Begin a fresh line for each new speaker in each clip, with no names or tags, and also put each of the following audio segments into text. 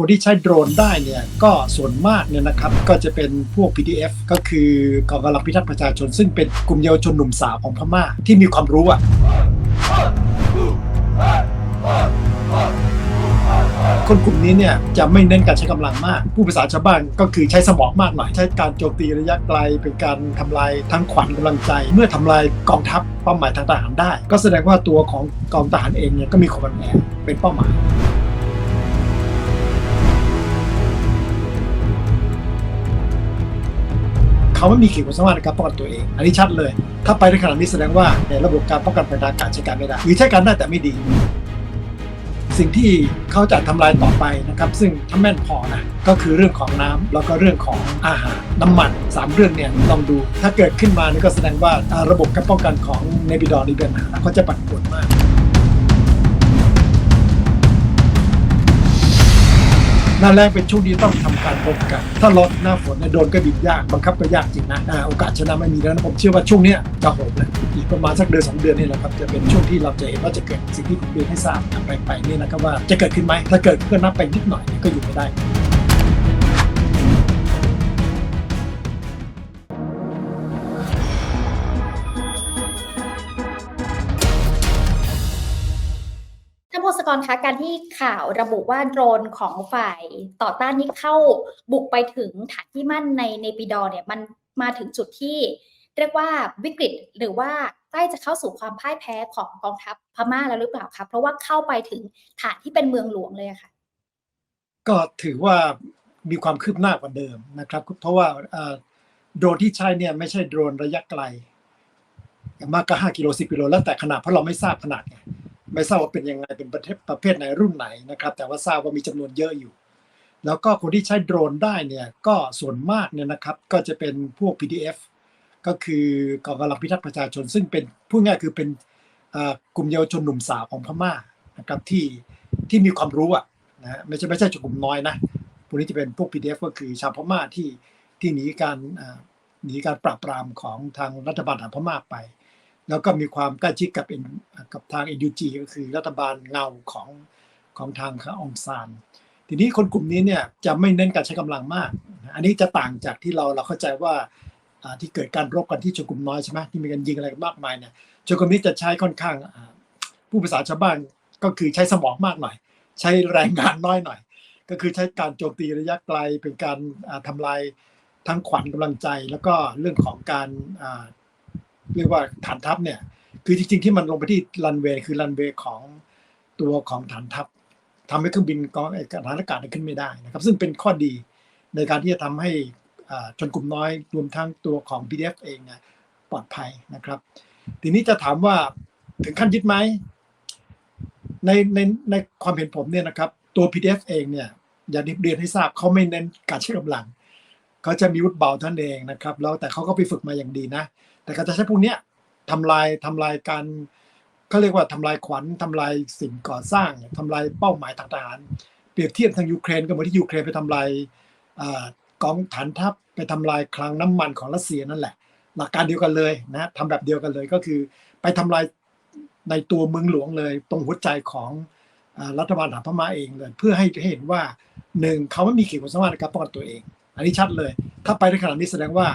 คนที่ใช้โดรนได้เนี่ยก็ส่วนมากเนี่ยนะครับก็จะเป็นพวก PDF ก็คือกองกำลังพิทักษ์ประชาชน ซึ่งเป็นกลุ่มเยาวชนหนุ่มสาวของพม่าที่มีความรู้อะคนกลุ่มนี้เนี่ยจะไม่เน้นการใช้กำลังมาก ผู้ภาษาชาวบ้านก็คือใช้สมองมากหน่อย ใช้การโจมตีระยะไกล เป็นการทำลายทั้งขวัญกำลังใจ เมื่อทำลายกองทัพเป้าหมายทางทหารได้ ก็แสดงว่าตัวของกองทหารเองเนี่ยก็มีความอ่อนเป็นเป้าหมาย เขาไม่มีขีดความสามารถในการป้องกันตัวเอง อันนี้ชัดเลย ถ้าไปในขนาดนี้แสดงว่าในระบบการป้องกันภัยทางอากาศใช้การไม่ได้หรือใช้การได้แต่ไม่ดี สิ่งที่เขาจะทำลายต่อไปนะครับ ซึ่งถ้าแม่นพอนะก็คือเรื่องของน้ำแล้วก็เรื่องของอาหารน้ำมันสามเรื่องเนี่ยลองดู ถ้าเกิดขึ้นมานี่ก็แสดงว่าระบบการป้องกันของเนบิดอนี่เป็นปัญหาเขาจะปั่นป่วนมาก น้าแรงเป็นช่วงนี้ต้องทำการป้องกัน ถ้าลดหน้าฝนเนี่ยโดนก็บิดยากบังคับก็ยากจริงนะอ่าโอกาสชนะไม่มีแล้วนะผมเชื่อว่าช่วงนี้จะโหมเลยอีกประมาณสักเดือนสองเดือนนี่แหละครับจะเป็นช่วงที่เราจะเห็นว่าจะเกิดสิ่งที่ผมเรียนให้ทราบไปไปนี่นะครับว่าจะเกิดขึ้นไหมถ้าเกิดก็นับไปนิดหน่อยเนี่ยก็อยู่ไม่ได้
รคะการที่ข่าวระบุว่าโดรนของฝ่ายต่อต้านนี้เข้าบุกไปถึงฐานที่มั่นในในปีดอเนี่ยมันมาถึงจุดที่เรียกว่าวิกฤตหรือว่าใกล้จะเข้าสู่ความพ่ายแพ้ของกองทัพพม่าแล้วหรือเปล่าคะเพราะว่าเข้าไปถึงฐานที่เป็นเมืองหลวงเลยอะค่ะ
ก็ถือว่ามีความคืบหน้ากว่าเดิมนะครับ เพราะว่าโดรนที่ใช้เนี่ยไม่ใช่โดรนระยะไกลอย่างมากก็ห้ากิโลสิบกิโลแล้วแต่ขนาดเพราะเราไม่ทราบขนาดไง ไม่ทราบว่าเป็นยังไงเป็นประเภทประเภทไหนรุ่นไหนนะครับ แต่ว่าทราบว่ามีจำนวนเยอะอยู่ แล้วก็คนที่ใช้โดรนได้เนี่ยก็ส่วนมากเนี่ยนะครับก็จะเป็นพวก PDF ก็คือกองกำลังพิทักษ์ประชาชน ซึ่งเป็นพูดง่ายคือเป็นกลุ่มเยาวชนหนุ่มสาวของพม่านะครับที่ที่มีความรู้อะนะไม่ใช่ไม่ใช่กลุ่มน้อยนะพวกนี้จะเป็นพวก PDF ก็คือชาวพม่าที่ที่หนีการหนีการปราบปรามของทางรัฐบาลทหารพม่าไป แล้วก็มีความใกล้ชิดกับ N- กับทาง NUG ก็คือรัฐบาลเงาของของทางองซานทีนี้คนกลุ่มนี้เนี่ยจะไม่เน้นการใช้กำลังมาก อันนี้จะต่างจากที่เราเราเข้าใจว่าที่เกิดการรบกันที่ชนกลุ่มน้อยใช่ไหมที่มีการยิงอะไรกันมากมายเนี่ยชนกลุ่มนี้จะใช้ค่อนข้างผู้ภาษาชาวบ้านก็คือใช้สมองมากหน่อย ใช้แรงงานน้อยหน่อย ก็คือใช้การโจมตีระยะไกลเป็นการอ่าทำลายทั้งขวัญกำลังใจ แล้วก็เรื่องของการ เรียกว่าฐานทัพเนี่ย คือจริงๆที่มันลงไปที่รันเวย์คือรันเวย์ของตัวของฐานทัพทำให้เครื่องบินกองเอกฐานอากาศขึ้นไม่ได้นะครับ ซึ่งเป็นข้อดีในการที่จะทำให้ชนกลุ่มน้อยรวมทั้งตัวของ PDF เองเนี่ยปลอดภัยนะครับ ทีนี้จะถามว่าถึงขั้นยึดไหมในในในความเห็นผมเนี่ยนะครับ ตัว PDF เองเนี่ยอย่างที่เรียนให้ทราบเขาไม่เน้นการใช้กำลัง เขาจะมีวุฒิเบาท่านเองนะครับ แล้วแต่เขาก็ไปฝึกมาอย่างดีนะ แต่การจะใช้พวกเนี้ยทำลายทำลายการเขาเรียกว่าทำลายขวัญทำลายสิ่งก่อสร้างทำลายเป้าหมายทางทหาร เปรียบเทียบทางยูเครนก็เหมือนที่ยูเครนไปทำลายกองฐานทัพไปทำลายคลังน้ำมันของรัสเซียนั่นแหละ หลักการเดียวกันเลยนะทำแบบเดียวกันเลยก็คือไปทำลายในตัวเมืองหลวงเลย ตรงหัวใจของรัฐบาลหาพม่าเองเลย เพื่อให้เห็นว่าหนึ่งเขาไม่มีขีดความสามารถในการป้องกันตัวเอง อันนี้ชัดเลย ถ้าไปในขนาดนี้แสดงว่า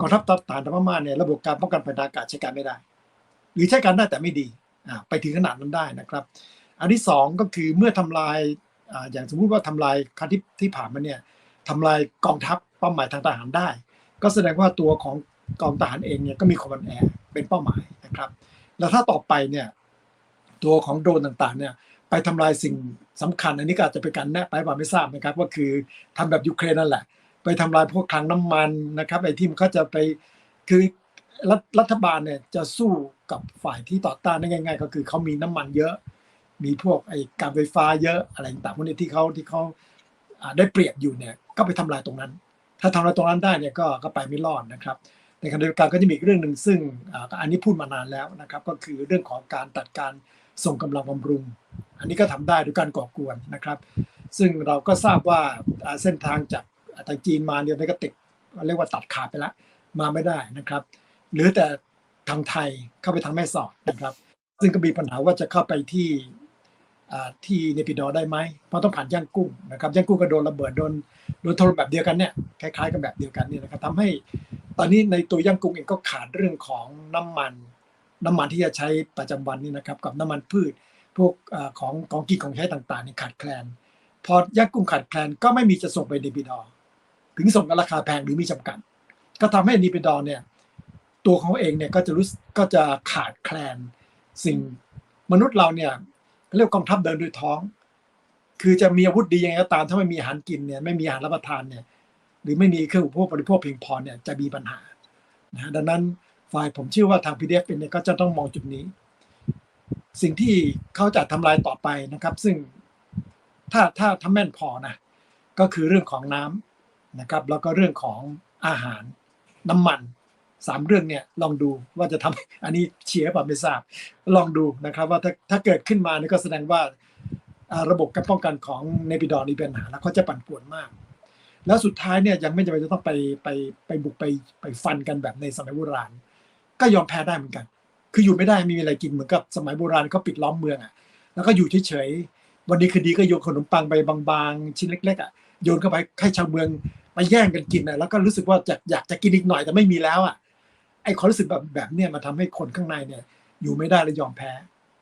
กองทัพทหารพม่าเนี่ยระบบการป้องกันภัยทางอากาศใช้การไม่ได้ หรือใช้การได้แต่ไม่ดีอ่าไปถึงขนาดนั้นได้นะครับ อันที่สองก็คือเมื่อทำลายอ่าอย่างสมมุติว่าทำลายครั้งที่ที่ผ่านมาเนี่ยทำลายกองทัพเป้าหมายทางทหารได้ ก็แสดงว่าตัวของกองทหารเองเนี่ยก็มีความอ่อนแอเป็นเป้าหมายนะครับ แล้วถ้าต่อไปเนี่ยตัวของโดรนต่างๆเนี่ยไปทำลายสิ่งสำคัญอันนี้ก็อาจจะเป็นการแนะไปว่าไม่ทราบนะครับก็คือทำแบบยูเครนนั่นแหละ ไปทำลายพวกคลังน้ำมันนะครับไอ้ที่มันก็จะไปคือรัฐรัฐบาลเนี่ยจะสู้กับฝ่ายที่ต่อต้านได้ง่าย ๆ ก็คือเขามีน้ำมันเยอะ มีพวกไอ้การไฟฟ้าเยอะอะไรต่างๆพวกนี้ที่เขาที่เขาได้เปรียบอยู่เนี่ยก็ไปทำลายตรงนั้น ถ้าทำลายตรงนั้นได้เนี่ยก็ก็ไปไม่รอดนะครับในขณะเดียวกันก็จะมีอีกเรื่องหนึ่งซึ่งอันนี้พูดมานานแล้วนะครับ ก็คือเรื่องของการตัดการส่งกำลังบำรุง อันนี้ก็ทำได้ด้วยการก่อกวนนะครับ ซึ่งเราก็ทราบว่าเส้นทางจาก ทางจีนมาเนี่ยมันก็ติดเรียกว่าตัดขาดไปแล้วมาไม่ได้นะครับ หรือแต่ทางไทยเข้าไปทางแม่สอดนะครับ ซึ่งก็มีปัญหาว่าจะเข้าไปที่ที่เนปิดอได้ไหมเพราะต้องผ่านย่างกุ้งนะครับย่างกุ้งก็โดนระเบิดโดนโดนถล่มแบบเดียวกันเนี่ยคล้ายๆกันแบบเดียวกันเนี่ยนะครับทำให้ตอนนี้ในตัวย่างกุ้งเองก็ขาดเรื่องของน้ำมัน น้ำมันที่จะใช้ประจำวันนี่นะครับ กับน้ำมันพืช พวกของของกินของใช้ต่างๆนี่ขาดแคลน พอย่างกุ้งขาดแคลนก็ไม่มีจะส่งไปเนปิดอ ถึงส่งกับราคาแพงหรือมีจำกัด ก็ทำให้นีเปดอร์เนี่ย ตัวของเขาเองเนี่ยก็จะรู้สึกก็จะขาดแคลนสิ่งมนุษย์เราเนี่ยเรียกกองทัพเดินด้วยท้อง คือจะมีอาวุธดียังไงก็ตามถ้าไม่มีอาหารกินเนี่ยไม่มีอาหารรับประทานเนี่ย หรือไม่มีเครื่องอุปโภคบริโภคเพียงพอเนี่ยจะมีปัญหานะดังนั้นฝ่ายผมเชื่อว่าทาง PDF เองเนี่ยก็จะต้องมองจุดนี้ สิ่งที่เขาจะทำลายต่อไปนะครับ ซึ่งถ้าถ้าถ้าแม่นพอนะก็คือเรื่องของน้ำ นะครับ แล้วก็เรื่องของอาหารน้ำมันสามเรื่องเนี่ยลองดูว่าจะทำอันนี้เชียร์ป่ะไม่ทราบลองดูนะครับ ว่าถ้าถ้าเกิดขึ้นมานี่ก็แสดงว่าระบบการป้องกันของเนปิดอร์มีปัญหาแล้วเขาจะปั่นป่วนมาก แล้วสุดท้ายเนี่ยยังไม่จำเป็นจะต้องไปไปไปบุกไปไปฟันกันแบบในสมัยโบราณ ก็ยอมแพ้ได้เหมือนกัน คืออยู่ไม่ได้ม่มีอะไรกินเหมือนกับสมัยโบราณเขาปิดล้อมเมืองอะแล้วก็อยู่เฉยๆวันนี้คือดีก็โยนขนมปังไปบางๆ ชิ้นเล็กๆอะโยนเข้าไปให้ชาวเมือง มาแย่งกันกินอะแล้วก็รู้สึกว่าจะอยากจะกินอีกหน่อยแต่ไม่มีแล้วอะไอ้ความรู้สึกแบบแบบเนี้ยมาทำให้คนข้างในเนี่ย อยู่ไม่ได้และยอมแพ้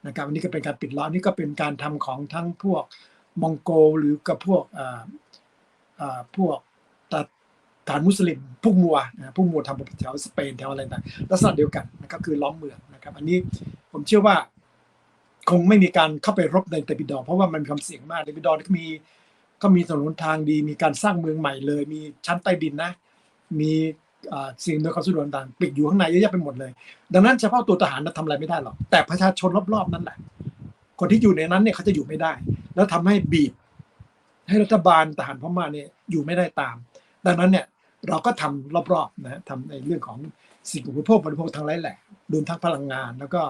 นะครับอันนี้ก็เป็นการปิดล้อมนี่ก็เป็นการทำของทั้งพวกมองโกหรือกับพวกอ่าอ่าพวกตาฐานมุสลิมพวกมัวนะพวกมัวทำแถวสเปนแถวอะไรต่างลักษณะเดียวกันนะครับคือล้อมเมืองนะครับ อันนี้ผมเชื่อว่าคงไม่มีการเข้าไปรบในเตปิดอ เพราะว่ามันมีความเสี่ยงมากเตปิดอก็มี ก็มีถนนทางดีมีการสร้างเมืองใหม่เลย มีชั้นใต้ดินนะ มีสิ่งโดยความสะดวกต่างปิดอยู่ข้างในเยอะแยะไปหมดเลย ดังนั้นเฉพาะตัวทหารนะทำอะไรไม่ได้หรอกแต่ประชาชนรอบๆ นั่นแหละ คนที่อยู่ในนั้นเนี่ยเขาจะอยู่ไม่ได้ แล้วทำให้บีบ ให้รัฐบาลทหารพม่าเนี่ยอยู่ไม่ได้ตาม ดังนั้นเนี่ยเราก็ทำรอบๆนะทำในเรื่องของสิ่งอุปโภคบริโภคทางหลายแหล่รวมทั้งพลังงาน แล้วก็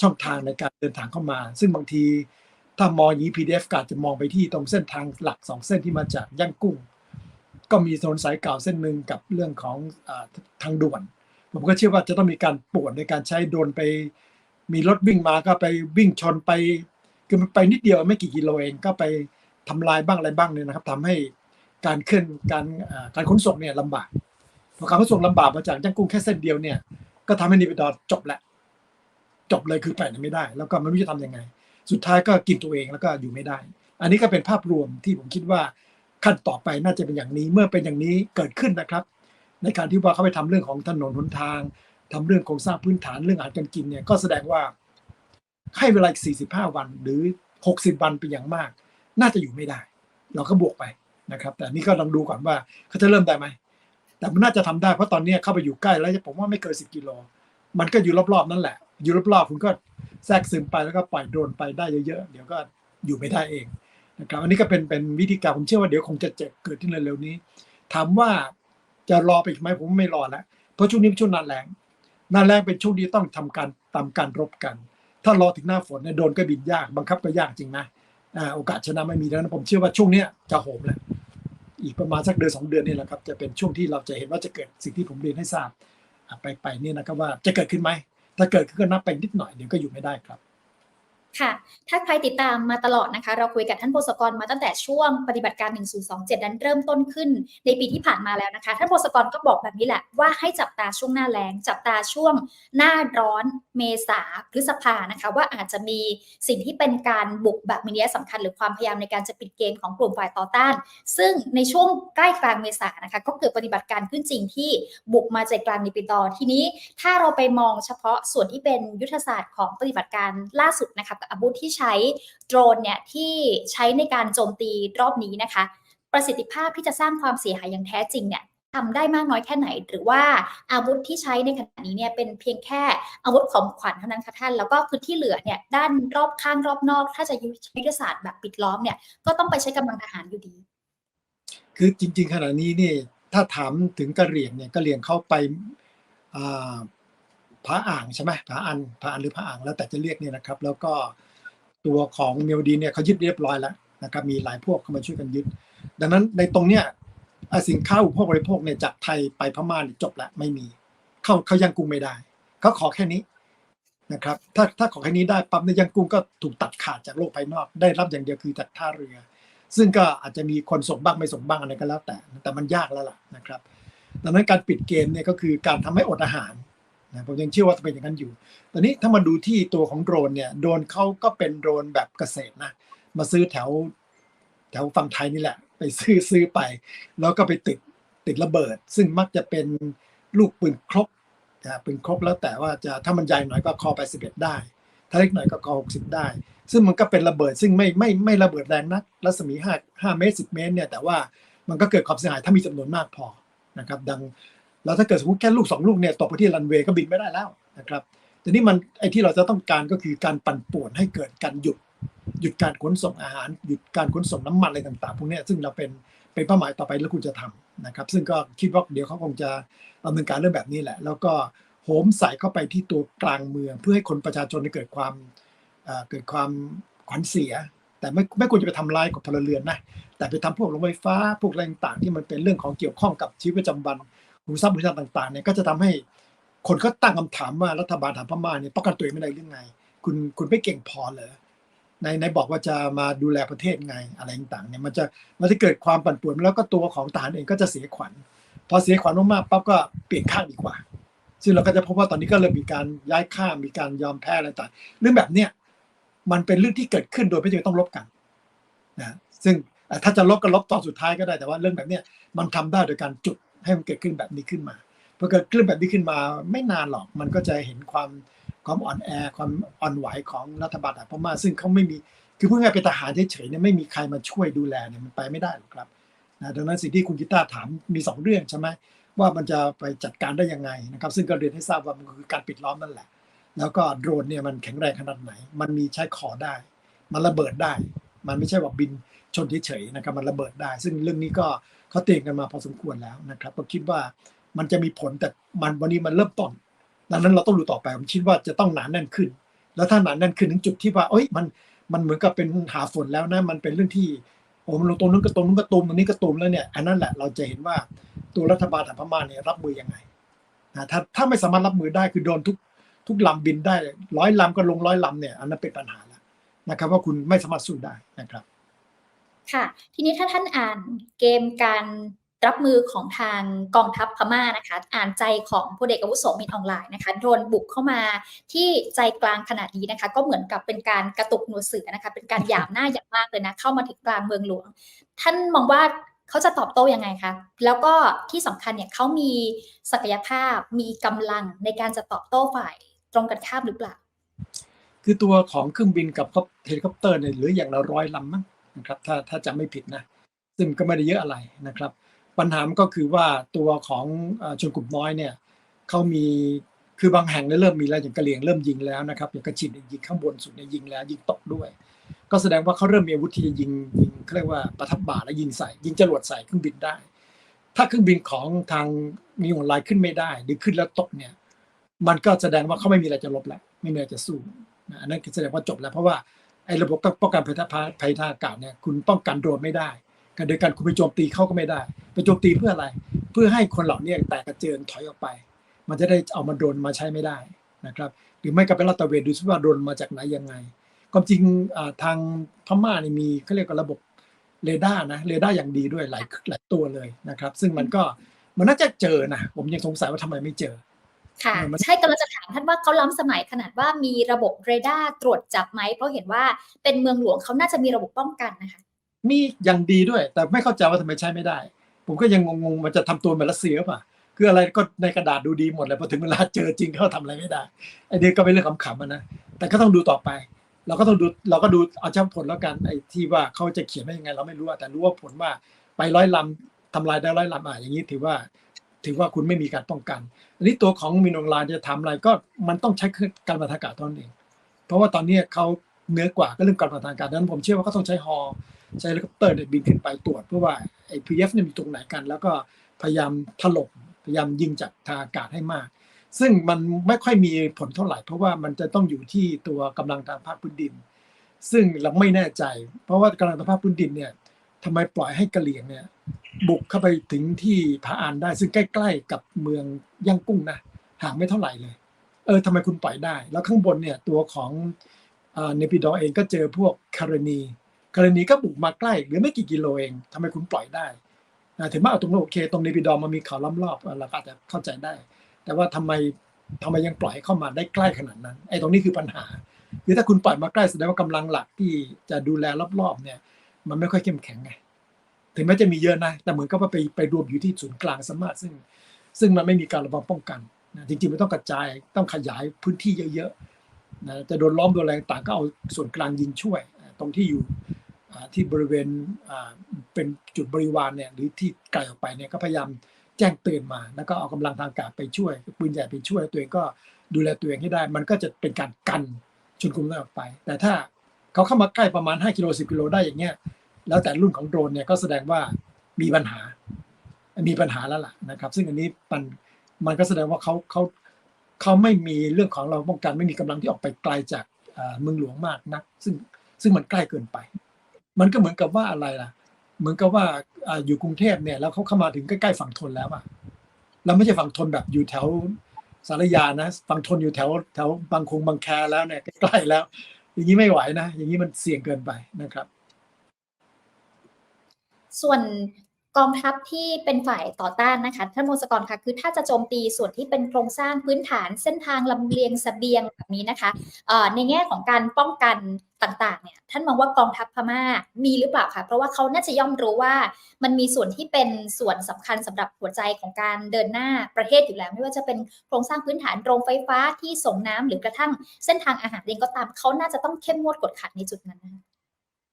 ช่องทางในการเดินทางเข้ามา ซึ่งบางที ถ้ามองอย่างนี้ PDF ก็อาจจะมองไปที่ตรงเส้นทางหลักสองเส้นที่มาจากย่างกุ้ง ก็มีถนนสายเก่าเส้นหนึ่งกับเรื่องของอทางด่วน ผมก็เชื่อว่าจะต้องมีการปวนในการใช้โดนไป มีรถวิ่งมาก็ไปวิ่งชนไป คือมันไปนิดเดียวไม่กี่กิโลเองก็ไปทำลายบ้างอะไรบ้างเนี่ยนะครับทำให้การเคลื่อนการการขนส่งเนี่ยลำบากพอการขนส่งลำบากมาจากย่างกุ้งแค่เส้นเดียวเนี่ย ก็ทำให้นิปดอร์จบแหละจบเลยคือไปไม่ได้ แล้วก็ไม่รู้จะทำยังไง สุดท้ายก็กินตัวเองแล้วก็อยู่ไม่ได้ อันนี้ก็เป็นภาพรวมที่ผมคิดว่าขั้นต่อไปน่าจะเป็นอย่างนี้เมื่อเป็นอย่างนี้เกิดขึ้นนะครับ ในการที่ว่าเขาไปทำเรื่องของถนนหนทางทำเรื่องโครงสร้างพื้นฐานเรื่องอาหารการกินเนี่ยก็แสดงว่าให้เวลาอีก45 วันหรือ 60 วันเป็นอย่างมาก น่าจะอยู่ไม่ได้ เราก็บวกไปนะครับ แต่นี่ก็ลองดูก่อนว่าเขาจะเริ่มได้ไหมแต่มันน่าจะทำได้เพราะตอนนี้เข้าไปอยู่ใกล้แล้วผมว่าไม่เกิน10กิโลมันก็อยู่รอบๆนั่นแหละ อยู่รอบๆคุณก็ แทรกซึมไปแล้วก็ปล่อยโดรนไปได้เยอะๆ เดี๋ยวก็อยู่ไม่ได้เองนะครับอันนี้ก็เป็นเป็นวิธีการผมเชื่อว่าเดี๋ยวคงจะเจ็บเกิดขึ้นเร็วๆนี้ ถามว่าจะรอไปอีกไหมผมไม่รอแล้วเพราะช่วงนี้เป็นช่วงหนาแรงหนาแรงเป็นช่วงที่ต้องทำการตามการรบกัน ถ้ารอถึงหน้าฝนเนี่ยโดนก็บินยากบังคับก็ยากจริงนะโอกาสชนะไม่มีแล้วนะผมเชื่อว่าช่วงเนี้ยจะโหมแล้วอีกประมาณสักเดือนสองเดือนนี่แหละครับจะเป็นช่วงที่เราจะเห็นว่าจะเกิดสิ่งที่ผมเรียนให้ทราบไปไปเนี่ยนะครับว่าจะเกิดขึ้นไหม ถ้าเกิดขึ้นก็นับไปนิดหน่อยเดี๋ยวก็อยู่ไม่ได้ครับ
ค่ะ ถ้าใครติดตามมาตลอดนะคะ เราคุยกับท่านโพสกรมาตั้งแต่ช่วงปฏิบัติการ 1027 นั้นเริ่มต้นขึ้น ในปีที่ผ่านมาแล้วนะคะ ท่านโพสกรก็บอกแบบนี้แหละว่าให้จับตาช่วงหน้าแล้ง จับตาช่วงหน้าร้อนเมษาพฤษภานะคะ ว่าอาจจะมีสิ่งที่เป็นการบุกแบบมีนัยสำคัญ หรือความพยายามในการจะปิดเกมของกลุ่มฝ่ายต่อต้าน ซึ่งในช่วงใกล้กลางเมษานะคะ ก็เกิดปฏิบัติการขึ้นจริงที่บุกมาใจกลางนิปิตอทีนี้ ถ้าเราไปมองเฉพาะส่วนที่เป็นยุทธศาสตร์ของปฏิบัติการล่าสุดนะคะกับอาวุธที่ใช้โดรนเนี่ยที่ใช้ในการโจมตีรอบนี้นะคะ ประสิทธิภาพที่จะสร้างความเสียหายอย่างแท้จริงเนี่ยทำได้มากน้อยแค่ไหน หรือว่าอาวุธที่ใช้ในขณะนี้เนี่ยเป็นเพียงแค่อาวุธของขวัญเท่านั้นค่ะท่าน แล้วก็พื้นที่เหลือเนี่ยด้านรอบข้างรอบนอก ถ้าจะใช้ยุทธศาสตร์แบบปิดล้อมเนี่ยก็ต้องไปใช้กำลังทหารอยู่ดี
คือจริง ๆ ขณะนี้นี่ถ้าถามถึงกะเหรี่ยงเนี่ยกะเหรี่ยงเข้าไป ผาอ่างใช่ไหมผาอันผาอันหรือผาอ่างแล้วแต่จะเรียกเนี่ยนะครับ แล้วก็ตัวของเมียวดีเนี่ยเขายึดเรียบร้อยแล้วนะครับมีหลายพวกเข้ามาช่วยกันยึด ดังนั้นในตรงเนี้ยสินค้าอุปโภคบริโภคเนี่ยจากไทยไปพม่านี่จบละไม่มี เขาเขายังกรุงไม่ได้ เขาขอแค่นี้นะครับ ถ้าถ้าขอแค่นี้ได้ปั๊บในยังกุ้งก็ถูกตัดขาดจากโลกภายนอก ได้รับอย่างเดียวคือจากท่าเรือ ซึ่งก็อาจจะมีคนส่งบ้างไม่ส่งบ้างอะไรก็แล้วแต่ แต่มันยากแล้วล่ะนะครับ ดังนั้นการปิดเกมเนี่ยก็คือการทำให้อดอาหาร นะผมยังเชื่อว่าจะเป็นอย่างนั้นอยู่ ตอนนี้ถ้ามาดูที่ตัวของโดรนเนี่ย โดรนเขาก็เป็นโดรนแบบเกษตรนะ มาซื้อแถวแถวฝั่งไทยนี่แหละ ไปซื้อซื้อไป แล้วก็ไปติดติดระเบิด ซึ่งมักจะเป็นลูกปืนครบนะปืนครบแล้วแต่ว่าจะถ้ามันใหญ่หน่อยก็คอ81ได้ ถ้าเล็กหน่อยก็คอ60ได้ ซึ่งมันก็เป็นระเบิด ซึ่งไม่ไม่ไม่ระเบิดแรงนัก รัศมี5 5เมตร10 เมตรเนี่ย แต่ว่ามันก็เกิดความเสียหายถ้ามีจำนวนมากพอนะครับ ดัง แล้วถ้าเกิดสมมติแค่ลูกสองลูกเนี่ยตกไปที่รันเวย์ก็บินไม่ได้แล้วนะครับทีนี้มันไอ้ที่เราจะต้องการก็คือการปั่นป่วนให้เกิดการหยุดหยุดการขนส่งอาหาร หยุดการขนส่งน้ำมันอะไรต่างๆพวกนี้ซึ่งเราเป็นเป็นเป้าหมายต่อไปแล้วคุณจะทำนะครับ ซึ่งก็คิดว่าเดี๋ยวเขาคงจะดำเนินการเรื่องแบบนี้แหละ แล้วก็โหมใส่เข้าไปที่ตัวกลางเมือง เพื่อให้คนประชาชนเกิดความเกิดความขวัญเสีย แต่ไม่ไม่ควรจะไปทำร้ายกับพลเรือนนะแต่ไปทำพวกโรงไฟฟ้าพวกอะไรต่างๆที่มันเป็นเรื่องของเกี่ยวข้องกับชีวิตประจำวัน หูทรัพย์บริษัทต่างๆเนี่ยก็จะทำให้คนก็ตั้งคำถามว่ารัฐบาลถามพม่าเนี่ยป้องกันตัวเองไม่ได้หรือไง คุณคุณไม่เก่งพอเหรอในในบอกว่าจะมาดูแลประเทศไงอะไรต่างๆเนี่ยมันจะมันจะเกิดความปั่นป่วนแล้วก็ตัวของทหารเองก็จะเสียขวัญ พอเสียขวัญมากๆปั๊บก็เปลี่ยนข้างดีกว่า ซึ่งเราก็จะพบว่าตอนนี้ก็เริ่มมีการย้ายข้ามมีการยอมแพ้อะไรต่างเรื่องแบบเนี้ยมันเป็นเรื่องที่เกิดขึ้นโดยไม่จำเป็นต้องลบกันนะซึ่งถ้าจะลบก็ลบตอนสุดท้ายก็ได้แต่ว่าเรื่องแบบเนี้ยมันทำได้โดยการจุด ให้มันเกิดขึ้นแบบนี้ขึ้นมาพอเกิดขึ้นแบบนี้ขึ้นมาไม่นานหรอกมันก็จะเห็นความความอ่อนแอความอ่อนไหวของรัฐบาลทหารพม่าซึ่งเขาไม่มีคือพูดง่ายเป็นทหารเฉยๆเนี่ยไม่มีใครมาช่วยดูแลเนี่ยมันไปไม่ได้หรอกครับนะดังนั้นสิ่งที่คุณกีตาถามมีสองเรื่องใช่ไหมว่ามันจะไปจัดการได้ยังไงนะครับ ซึ่งก็เรียนให้ทราบว่ามันคือการปิดล้อมนั่นแหละ แล้วก็โดรนเนี่ยมันแข็งแรงขนาดไหน มันมีใช้ขอได้ มันระเบิดได้ มันไม่ใช่ว่าบินชนเฉยๆนะครับมันระเบิดได้ ซึ่งเรื่องนี้ก็เขาเตือนกันมาพอสมควรแล้วนะครับก็คิดว่ามันจะมีผลแต่มันวันนี้มันเริ่มต้น ดังนั้นเราต้องดูต่อไปผมคิดว่าจะต้องหนาแน่นขึ้น แล้วถ้าหนาแน่นขึ้นถึงจุดที่ว่าเอ้ยมันมันเหมือนกับเป็นหาฝนแล้วนะมันเป็นเรื่องที่โอ้มันลงตรงนู้นก็ตรงนู้นก็ตุมตรงนี้ก็ตุมแล้วเนี่ยอันนั้นแหละเราจะเห็นว่าตัวรัฐบาลทหาพม่าเนี่ยรับมือยังไงนะถ้าถ้าไม่สามารถรับมือได้คือโดนทุกทุกลำบินได้ร้อยลำก็ลงร้อยลำเนี่ยอันนั้นเป็นปัญหาล นะครับว่าคุณไม่สามารถสู้ได้นะครับ
ค่ะ ทีนี้ถ้าท่านอ่านเกมการรับมือของทางกองทัพพม่านะคะ อ่านใจของพลเอกอาวุโสมินออนไลน์นะคะโดนบุกเข้ามาที่ใจกลางขนาดนี้นะคะ ก็เหมือนกับเป็นการกระตุกหนวดเสือนะคะ เป็นการหยามหน้าอย่างมากเลยนะ เข้ามาถึงกลางเมืองหลวง ท่านมองว่าเขาจะตอบโต้ยังไงคะแล้วก็ที่สำคัญเนี่ยเขามีศักยภาพมีกำลังในการจะตอบโต้ฝ่ายตรงกันข้ามหรือเปล่า
คือตัวของเครื่องบินกับเฮลิคอปเตอร์เนี่ยหลืออย่างละร้อยลำมั้งนะครับถ้าถ้าจะไม่ผิดนะซึ่งก็ไม่ได้เยอะอะไรนะครับ ปัญหามันก็คือว่าตัวของชนกลุ่มน้อยเนี่ยเขามีคือบางแห่งเนี่ยเริ่มมีแล้วอย่างกะเหรี่ยงเริ่มยิงแล้วนะครับอย่างกระชินยิงข้างบนสุดเนี่ยยิงแล้วยิงตกด้วย ก็แสดงว่าเขาเริ่มมีอาวุธที่จะยิงยิงเขาเรียกว่าประทับบ่าและยิงใส่ ยิงจรวดใส่เครื่องบินได้ ถ้าเครื่องบินของทางมีออนไลน์ขึ้นไม่ได้ หรือขึ้นแล้วตกเนี่ยมันก็แสดงว่าเขาไม่มีอะไรจะลบแล้วไม่มีอะไรจะสู้ อันนั้นแสดงว่าจบแล้วเพราะว่าไอ้ระบบป้องกันภัยภัยทางอากาศเนี่ยคุณป้องกันโดนไม่ได้การโดยการคุณไปโจมตีเขาก็ไม่ได้ไปโจมตีเพื่ออะไร เพื่อให้คนเหล่านี้แตกกระเจิงถอยออกไป มันจะได้เอามาโดนมาใช้ไม่ได้นะครับ หรือไม่ก็เป็นรัตเวนดูซิว่าโดนมาจากไหนยังไงความจริงทางพม่านี่มีเขาเรียกว่าระบบเรดาร์นะเรดาร์อย่างดีด้วยหลายหลายตัวเลยนะครับ ซึ่งมันก็มันน่าจะเจอนะผมยังสงสัยว่าทำไมไม่เจอ
ค่ะใช่กำลังจะถามท่านว่าเขาล้ำสมัยขนาดว่ามีระบบเรดาร์ตรวจจับไหมเพราะเห็นว่าเป็นเมืองหลวงเขาน่าจะมีระบบป้องกันนะคะ
มีอย่างดีด้วย แต่ไม่เข้าใจว่าทำไมใช้ไม่ได้ ผมก็ยังงงๆมันจะทำตัวเหมือนรัสเซียป่ะคืออะไรก็ในกระดาษดูดีหมดเลยพอถึงเวลาเจอจริงเขาทำอะไรไม่ได้ไอ้นี่ก็เป็นเรื่องขำๆนะแต่ก็ต้องดูต่อไป เราก็ต้องดูเราก็ดูเอาเฉพาะผลแล้วกันไอ้ที่ว่าเขาจะเขียนว่ายังไง เราไม่รู้แต่รู้ว่าผลว่าไปร้อยลำทำลายได้ร้อยลำอะอย่างนี้ถือว่า ถือว่าคุณไม่มีการป้องกัน อันนี้ตัวของมินองลานจะทำอะไรก็มันต้องใช้การบันทากาศตอนเอง เพราะว่าตอนนี้เขาเนื้อกว่าก็เรื่องการบันทากาศดังนั้นผมเชื่อว่าเขาต้องใช้ฮอใช้เฮลิคอปเตอร์เนี่ยบินขึ้นไปตรวจเพื่อว่าไอ้พีเอฟเนี่ยมีตรงไหนกัน แล้วก็พยายามถล่มพยายามยิงจากทางอากาศให้มาก ซึ่งมันไม่ค่อยมีผลเท่าไหร่ เพราะว่ามันจะต้องอยู่ที่ตัวกำลังทางภาคพื้นดิน ซึ่งเราไม่แน่ใจ เพราะว่ากำลังทางภาคพื้นดินเนี่ยทำไมปล่อยให้กะเหรี่ยงเนี่ย บุกเข้าไปถึงที่ผาอานได้ ซึ่งใกล้ ๆ กับเมืองย่างกุ้งนะห่างไม่เท่าไหร่เลย เออทำไมคุณปล่อยได้ แล้วข้างบนเนี่ยตัวของเนปิดอเองก็เจอพวกคารณีคารณีก็บุกมาใกล้หรือไม่กี่กิโลเองทำไมคุณปล่อยได้อ่าถึงแม้เอาตรงนั้นโอเค ตรงเนปิดอมันมีเขาล้อมรอบเออเราก็อาจจะเข้าใจได้ แต่ว่าทำไมทำไมยังปล่อยเข้ามาได้ใกล้ขนาดนั้นไอ้ตรงนี้คือปัญหาคือถ้าคุณปล่อยมาใกล้แสดงว่ากำลังหลักที่จะดูแลรอบๆเนี่ย มันไม่ค่อยเข้มแข็งไง ถึงแม้จะมีเยอะนะ แต่เหมือนกับว่าไปไปรวมอยู่ที่ศูนย์กลางสมารซึ่ง ซึ่งมันไม่มีการระวังป้องกันนะจริงๆมันต้องกระจายต้องขยายพื้นที่เยอะๆนะจะโดนล้อมโดนอะไรต่างก็เอาส่วนกลางยิงช่วย ตรงที่อยู่ที่บริเวณเป็นจุดบริวารเนี่ยหรือที่ไกลออกไปเนี่ยก็พยายามแจ้งเตือนมา แล้วก็เอากำลังทางอากาศไปช่วยปืนใหญ่ไปช่วยตัวเองก็ดูแลตัวเองให้ได้ มันก็จะเป็นการกันชุนกลุ่มนั้นออกไป แต่ถ้าเขาเข้ามาใกล้ประมาณ 5 กิโล 10 กิโลได้อย่างเงี้ย แล้วแต่รุ่นของโดรนเนี่ยก็แสดงว่ามีปัญหา มีปัญหาแล้วล่ะนะครับ ซึ่งอันนี้มันมันก็แสดงว่าเขาเขาเขาไม่มีเรื่องของเราป้องกันไม่มีกำลังที่ออกไปไกลจากเมืองหลวงมากนัก ซึ่งซึ่งมันใกล้เกินไป มันก็เหมือนกับว่าอะไรล่ะ เหมือนกับว่าอ่าอยู่กรุงเทพเนี่ยแล้วเขาเข้ามาถึงใกล้ๆฝั่งทนแล้วอะเราไม่ใช่ฝั่งทนแบบอยู่แถวสารยานะฝั่งทนอยู่แถวแถวบางคงบางแคแล้วเนี่ยใกล้ๆแล้ว อย่างนี้ไม่ไหวนะ อย่างนี้มันเสี่ยงเกินไปนะครับ
ส่วนกองทัพที่เป็นฝ่ายต่อต้านนะคะท่านมงศกรค่ะคือถ้าจะโจมตีส่วนที่เป็นโครงสร้างพื้นฐานเส้นทางลำเลียงสเสบียงแบบนี้นะคะในแง่ของการป้องกันต่างๆเนี่ยท่านมองว่ากองทัพพม่ามีหรือเปล่าคะเพราะว่าเขาน่าจะย่อมรู้ว่ามันมีส่วนที่เป็นส่วนสำคัญสำหรับหัวใจของการเดินหน้าประเทศอยู่แล้ว ไม่ว่าจะเป็นโครงสร้างพื้นฐานโรงไฟฟ้าที่ส่งน้ำหรือกระทั่งเส้นทางอาหารเองก็ตามเขาน่าจะต้องเข้มงวดกดขัดในจุดนั้น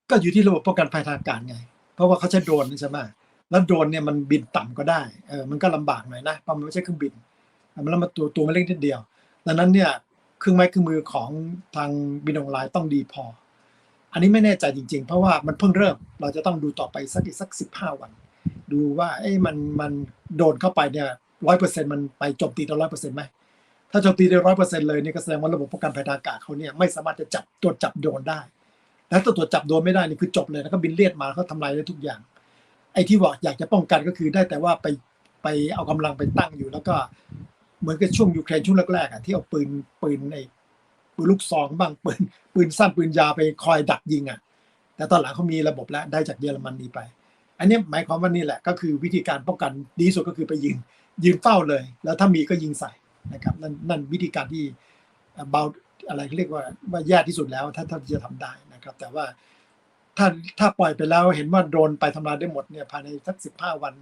ก็อยู่ที่ระบบป้องกันภัยทางอากาศไง เพราะว่าเขาใช้โดรนใช่ไหมแล้วโดรนเนี่ยมันบินต่ำก็ได้เออมันก็ลำบากหน่อยนะเพราะมันไม่ใช่เครื่องบินมันแล้วมาตัวตัวมันเล็กนิดเดียวดังนั้นเนี่ยเครื่องไม้เครื่องมือของทางบินออนไลน์ต้องดีพอ อันนี้ไม่แน่ใจจริง ๆ เพราะว่ามันเพิ่งเริ่มเราจะต้องดูต่อไปสักอีกสักสิบห้าวัน ดูว่าเอ้ยมันมันโดนเข้าไปเนี่ยร้อยเปอร์เซ็นต์มันไปโจมตีได้ร้อยเปอร์เซ็นต์ไหมถ้าโจมตีได้ร้อยเปอร์เซ็นต์เลยเนี่ยก็แสดงว่าระบบป้องกันภัยทางอากาศเขาเนี่ยไม่สามารถจะจับตรวจจับโดรนได้ แล้วถ้าตรวจจับโดนไม่ได้นี่คือจบเลยแล้วก็บินเลียดมาเขาทำลายได้ทุกอย่าง ไอ้ที่บอกอยากจะป้องกันก็คือได้แต่ว่าไปไปเอากำลังไปตั้งอยู่ แล้วก็เหมือนกับช่วงยูเครนช่วงแรกๆอะที่เอาปืนปืนไอ้ปืนลูกซองบ้างปืนปืนสั้นปืนยาวไปคอยดักยิงอะ แต่ตอนหลังเขามีระบบแล้วได้จากเยอรมนนีไป อันนี้หมายความว่านี่แหละ ก็คือวิธีการป้องกันดีสุดก็คือไปยิงยืนเฝ้าเลย แล้วถ้ามีก็ยิงใส่นะครับนั่นนั่นวิธีการที่เบา อะไรเรียกว่าว่าแย่ที่สุดแล้วถ้าถ้านจะทำได้นะครับ แต่ว่าถ้าถ้าปล่อยไปแล้วเห็นว่าโดนไปทำลายได้หมดเนี่ยภายในสักสิบห้าวัน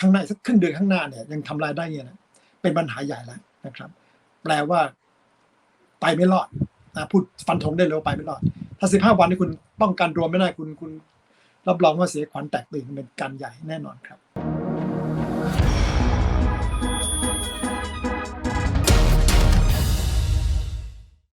ข้างหน้าสักครึ่งเดือนข้างหน้าเนี่ยยังทำลายได้เนี่ยนะเป็นปัญหาใหญ่แล้วนะครับ แปลว่าไปไม่รอดนะพูดฟันธงได้เลยว่าไปไม่รอด ถ้าสิบห้าวันนี่คุณป้องกันโดรนไม่ได้คุณคุณรับรองว่าเสียขวัญแตกตื่นเป็นการใหญ่แน่นอนครับ